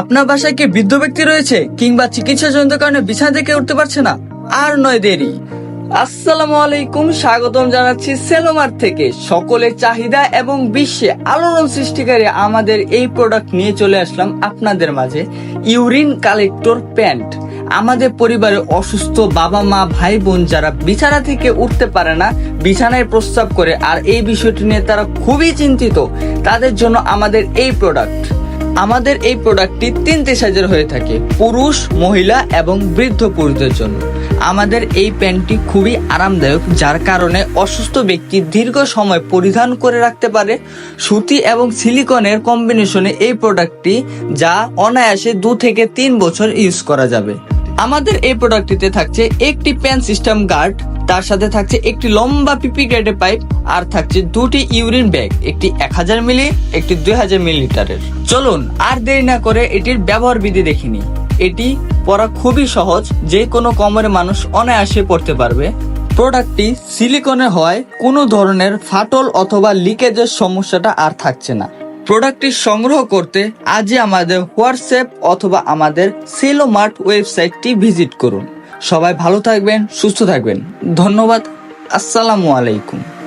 আপনার বাসায় কি বৃদ্ধ ব্যক্তি রয়েছে কিংবা চিকিৎসা চিকিৎসাজনিত কারণে বিছানা থেকে উঠতে পারছে না? আর নয় দেরি। আসসালামু আলাইকুম, স্বাগতম জানাচ্ছি সেলোমার থেকে। সকলের চাহিদা এবং বিশ্বে আলোড়ন সৃষ্টিকারী আমাদের এই প্রোডাক্ট নিয়ে চলে আসলাম আপনাদের মাঝে ইউরিন কালেক্টর প্যান্ট আমাদের পরিবারে অসুস্থ বাবা মা ভাই বোন যারা বিছানা থেকে উঠতে পারে না, বিছানায় প্রস্তাব করে, আর এই বিষয়টি নিয়ে তারা খুবই চিন্তিত। তাদের জন্য আমাদের এই প্রোডাক্ট আমাদের এই প্রোডাক্টটি তিনটে সাইজের হয়ে থাকে, পুরুষ, মহিলা এবং বৃদ্ধ পুরুষদের জন্য। আমাদের এই প্যান্টটি খুবই আরামদায়ক, যার কারণে অসুস্থ ব্যক্তি দীর্ঘ সময় পরিধান করে রাখতে পারে। সুতি এবং সিলিকনের কম্বিনেশনে এই প্রোডাক্টটি যা অনায়াসে দু থেকে তিন বছর ইউজ করা যাবে। আমাদের এই প্রোডাক্টটিতে থাকছে একটি প্যান সিস্টেম গার্ড তার সাথে থাকছে একটি লম্বা পিপি গ্রেডের পাইপ আর থাকছে দুটি ইউরিন ব্যাগ, একটি এক হাজার মিলি, একটি দুই হাজার মিলিলিটারের। চলুন, আর দেরি না করে এটির ব্যবহার বিধি দেখিনি এটি পরা খুবই সহজ, যে কোনো কমরে মানুষ অনায়াসে পড়তে পারবে। প্রোডাক্টটি সিলিকনে হয় কোনো ধরনের ফাটল অথবা লিকেজের সমস্যাটা আর থাকছে না। প্রোডাক্টটি সংগ্রহ করতে আজই আমাদের হোয়াটসঅ্যাপ অথবা আমাদের সেলো মার্ট ওয়েবসাইটটি ভিজিট করুন। সবাই ভালো থাকবেন সুস্থ থাকবেন। ধন্যবাদ আসসালামু আলাইকুম।